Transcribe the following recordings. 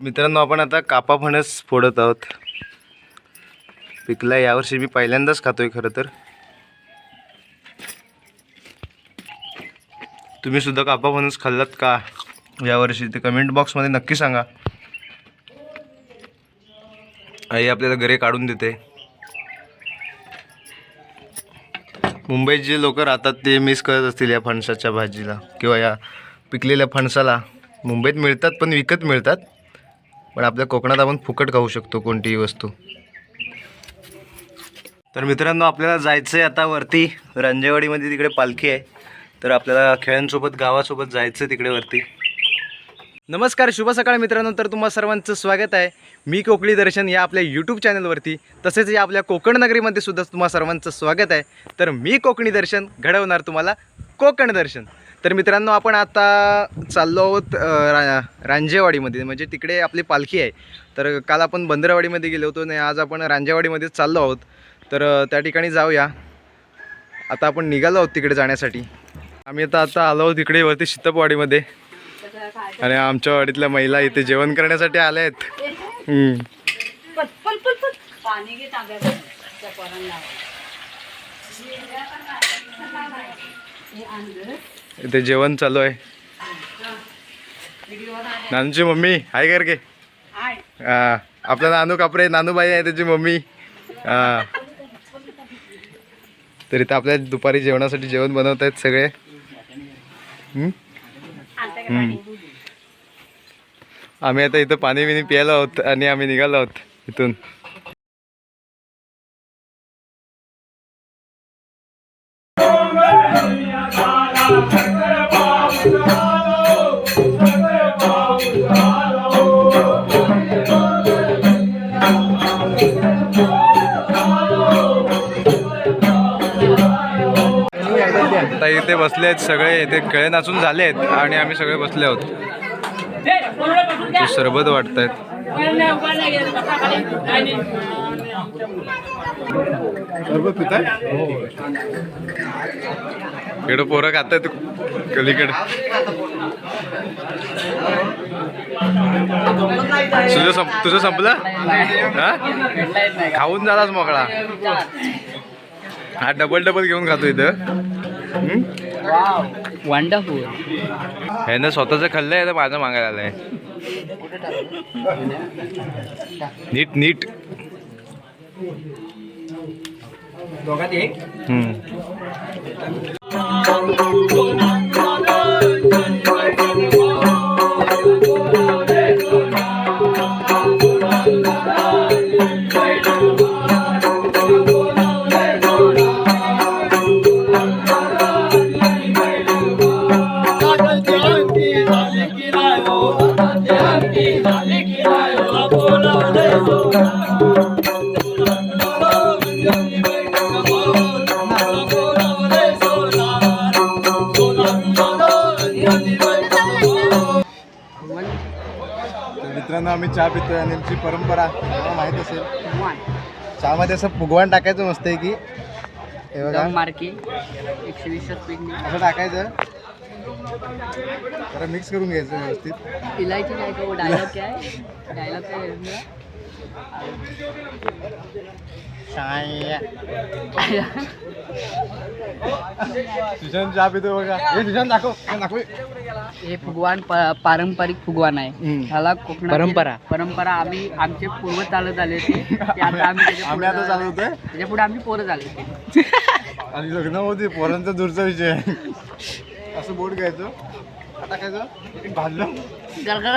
मित्रांनो आपण आता कापा फणस फोडत आहोत. पिकला यावर्षी मी पहिल्यांदाच खातोय खरं तर. तुम्ही सुद्धा कापा फणस खाल्लात का? यावर्षी ते कमेंट बॉक्समध्ये नक्की सांगा. आई आपल्याला घरे काढून देते. मुंबईत जे लोक राहतात ते मिस करत असतील या फणसाच्या भाजीला किंवा या पिकलेल्या फणसाला. मुंबईत मिळतात पण विकत मिळतात. पण आपल्या कोकणात आपण फुकट खाऊ शकतो कोणतीही वस्तू. तर मित्रांनो आपल्याला जायचं आहे आता वरती. रंजेवाडीमध्ये तिकडे पालखी आहे. तर आपल्याला खेळांसोबत गावासोबत जायचं आहे तिकडे वरती. नमस्कार शुभ सकाळ मित्रांनो. तर तुम्हा सर्वांचं स्वागत आहे. मी कोकणी दर्शन या आपल्या यूट्यूब चॅनलवरती तसेच या आपल्या कोकण नगरीमध्ये सुद्धा तुम्हा सर्वांचं स्वागत आहे. तर मी कोकणी दर्शन घडवणार तुम्हाला कोकण दर्शन. तर मित्रांनो आपण आता चाललो आहोत रा रांजेवाडीमध्ये. म्हणजे तिकडे आपली पालखी आहे. तर काल आपण बंदरवाडीमध्ये गेलो होतो आणि आज आपण रांजेवाडीमध्ये चाललो आहोत. तर त्या ठिकाणी जाऊया. आता आपण निघालो आहोत तिकडे जाण्यासाठी. आम्ही आता आता आलो आहोत तिकडे वरती शितपवाडीमध्ये. आणि आमच्या वाडीतल्या महिला इथे जेवण करण्यासाठी आल्या आहेत. पाणी इथे जेवण चालू आहे. नानूची मम्मी हाय कर के आपला नानू कापरे नानूबाई आहे त्याची मम्मी. तर इथं आपल्या दुपारी जेवणासाठी जेवण बनवत आहेत सगळे. आम्ही आता इथं पाणी बिणी प्यायला आहोत आणि आम्ही निघालो आहोत इथून. आता इथे बसले आहेत सगळे इथे खेळे नाचून झाले आहेत आणि आम्ही सगळे बसले आहोत. ते सरबत वाटतायत इकडं पोरं खातायत कलीकडे तुझं संप तुझं संपलं? हा? खाऊन झालाच मोकळा. हा डबल डबल घेऊन खातो इथं. हम्म? वंडरफुल ह्यानं स्वतःचं खाल्लंय तर माझं मागायला आलंय. नीट नीट. हम्म. तर मित्रांनो आम्ही चहा पितोय आणि आमची परंपरा तुम्हाला माहीत असेल. चहामध्ये असं फुगवान टाकायचं मस्त आहे की. हे बघा. मार्के एकशे वीस असं टाकायचं. जरा मिक्स करून घ्यायचं व्यवस्थित. इलायची काय का डायलॉग क्या? है डायलॉग क्या है? सुशांत चहा पितो बघा. हे सुशांत दाखव. हे दाखव. हे फुगवान प- पारंपरिक फुगवान आहे. हम्म. ह्याला कोकणात परंपरा. परंपरा. आम्ही आमचे पूर्व चालत आले ते ते आता आम्ही त्याच्या आम्ही आता पुढं- चालवतोय त्याच्या पुढे आम्ही पोरं झाले ते आणि लग्न होती. पोरांचा दूरचा विषय आहे. असं बोट घ्यायचं. टाकायचं भाजलं जरा-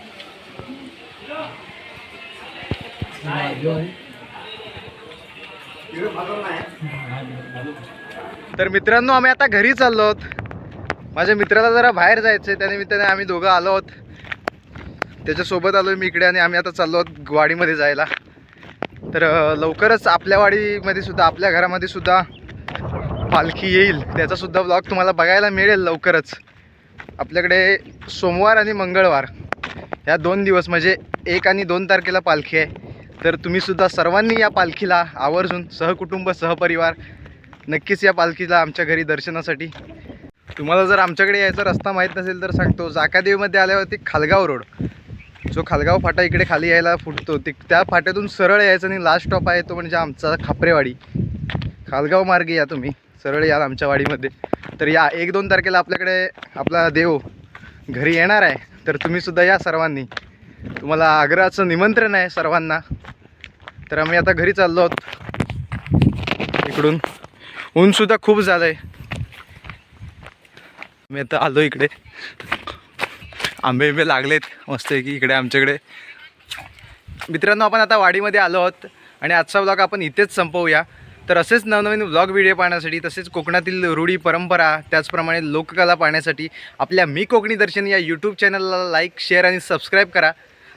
तर मित्रांनो आम्ही आता घरी चाललो आहोत. माझ्या मित्राला जरा बाहेर जायचं आहे त्यानिमित्ताने आम्ही दोघं आलो आहोत. त्याच्यासोबत आलो मी इकडे आणि आम्ही आता चाललो आहोत वाडीमध्ये जायला. तर लवकरच आपल्या वाडीमध्ये सुद्धा आपल्या घरामध्ये सुद्धा पालखी येईल. त्याचासुद्धा ब्लॉग तुम्हाला बघायला मिळेल लवकरच. आपल्याकडे सोमवार आणि मंगळवार. ह्या दोन दिवस म्हणजे एक आणि दोन तारखेला पालखी आहे. तर तुम्हीसुद्धा सर्वांनी या पालखीला आवर्जून सहकुटुंब सहपरिवार नक्कीच या पालखीला आमच्या घरी दर्शनासाठी. तुम्हाला जर आमच्याकडे यायचा रस्ता माहीत नसेल तर सांगतो. जाकादेवीमध्ये आल्यावरती खालगाव रोड. जो खालगाव फाटा इकडे खाली यायला फुटतो. ते त्या फाट्यातून सरळ यायचं आणि लास्ट स्टॉप आहे तो म्हणजे आमचा खापरेवाडी. खालगाव मार्गे या तुम्ही. सरळ याल आमच्या वाडीमध्ये. तर या एक दोन तारखेला आपल्याकडे आपला देव घरी येणार आहे. तर तुम्हीसुद्धा या सर्वांनी. तुम्हाला आग्रहाचं निमंत्रण आहे सर्वांना. तर आम्ही आता घरी चाललो आहोत. इकडून. ऊनसुद्धा खूप झालं आहे मी आता आलो इकडे. आंबे बिंबे लागलेत. मस्त की इकडे आमच्याकडे. मित्रांनो आपण आता वाडीमध्ये आलो आहोत. आणि आजचा ब्लॉग आपण इथेच संपवूया. तर असेच नवनवीन ब्लॉग व्हिडिओ पाहण्यासाठी तसेच कोकणातील रूढी परंपरा त्याचप्रमाणे लोककला पाहण्यासाठी आपल्या मी कोकणी दर्शन या यूट्यूब चॅनलला लाईक शेअर आणि सबस्क्राईब करा.